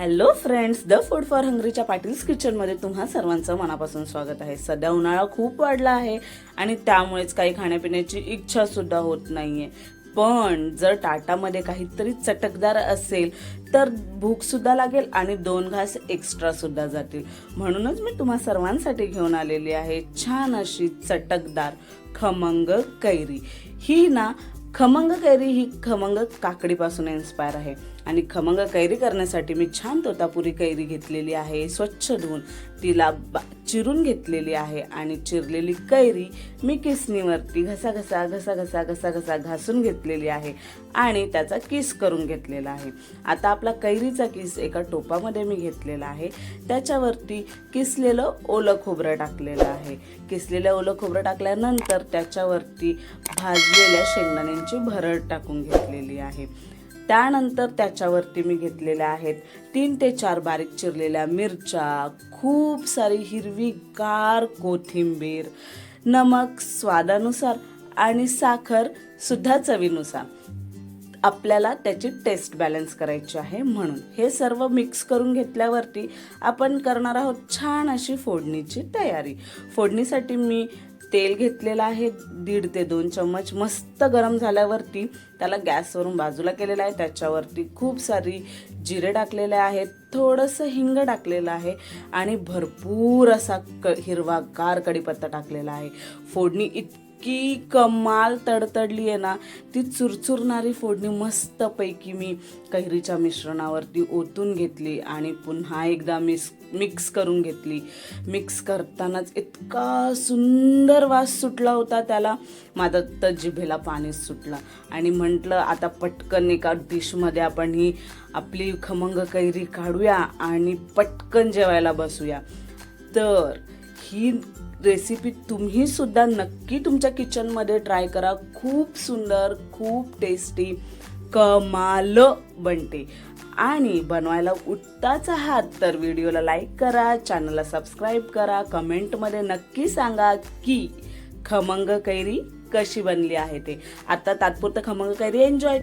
Hello friends the food for हंग्रीच्या Patil's किचनमध्ये तुम्हा सर्वांचं मनापासून स्वागत आहे. सध्या उन्हाळा खूप वाढला आहे आणि त्यामुळेच काही खाण्यापिण्याची इच्छासुद्धा होत नाही आहे पण जर टाटामध्ये काहीतरी चटकदार असेल तर भूकसुद्धा लागेल आणि दोन घास एक्स्ट्रासुद्धा जातील. म्हणूनच मी तुम्हा सर्वांसाठी घेऊन आलेली आहे छान अशी चटकदार खमंग कैरी. ही ना खमंग कैरी ही खमंग काकडीपासून इन्स्पायर आहे. आणि खमंग कैरी करण्यासाठी मी छान तोतापुरी कैरी घेतलेली आहे. स्वच्छ धुवून. तिला बा- चिरून घेतलेली आहे आणि चिरलेली कैरी मी किसणीवरती घसा घसा घसा घसा घसा घसा घासून घेतलेली आहे आणि त्याचा किस करून घेतलेला आहे. आता आपला कैरीचा किस एका टोपामध्ये मी घेतलेला आहे. त्याच्यावरती किसलेलं ओलं खोबरं टाकलेलं आहे. किसलेलं ओलं खोबरं टाकल्यानंतर त्याच्यावरती भाजलेल्या शेंगदाण्यांची भरड टाकून घेतलेली आहे. त्यानंतर त्याच्यावरती मी घेतलेल्या आहेत तीन ते चार बारीक चिरलेल्या मिरच्या खूप सारी हिरवीगार कोथिंबीर नमक स्वादानुसार आणि साखर सुद्धा चवीनुसार. आपल्याला त्याची टेस्ट बॅलन्स करायची आहे म्हणून. हे सर्व मिक्स करून घेतल्यावरती आपण करणार आहोत छान अशी फोडणीची तयारी. फोडणीसाठी मी तेल घेतलेलं आहे दीड ते दोन चम्मच. मस्त गरम झाल्यावरती त्याला गॅसवरून बाजूला केलेलं आहे. त्याच्यावरती खूप सारी जिरे टाकलेले आहेत थोडंसं हिंग टाकलेलं आहे आणि भरपूर असा क हिरवागार कढीपत्ता टाकलेला आहे. फोडणी इत इतकी कमाल तडतडली आहे ना ती चुरचुरणारी फोडणी मस्तपैकी मी कैरीच्या मिश्रणावरती ओतून घेतली आणि पुन्हा एकदा मिस मिक्स करून घेतली. मिक्स करतानाच इतका सुंदर वास सुटला होता त्याला माझं तर जिभेला पाणी सुटलं. आणि म्हटलं आता पटकन एका डिशमध्ये आपण ही आपली खमंग कैरी काढूया आणि पटकन जेवायला बसूया. तर ही रेसिपी तुम्ही सुद्धा नक्की तुमच्या किचनमध्ये ट्राय करा. खूप सुंदर खूप टेस्टी कमाल बनते. आणि बनवायला उठताच आहात तर व्हिडिओला लाईक करा चॅनलला सबस्क्राईब करा. कमेंटमध्ये नक्की सांगा की खमंग कैरी कशी बनली आहे ते. आता तात्पुरतं खमंग कैरी एन्जॉय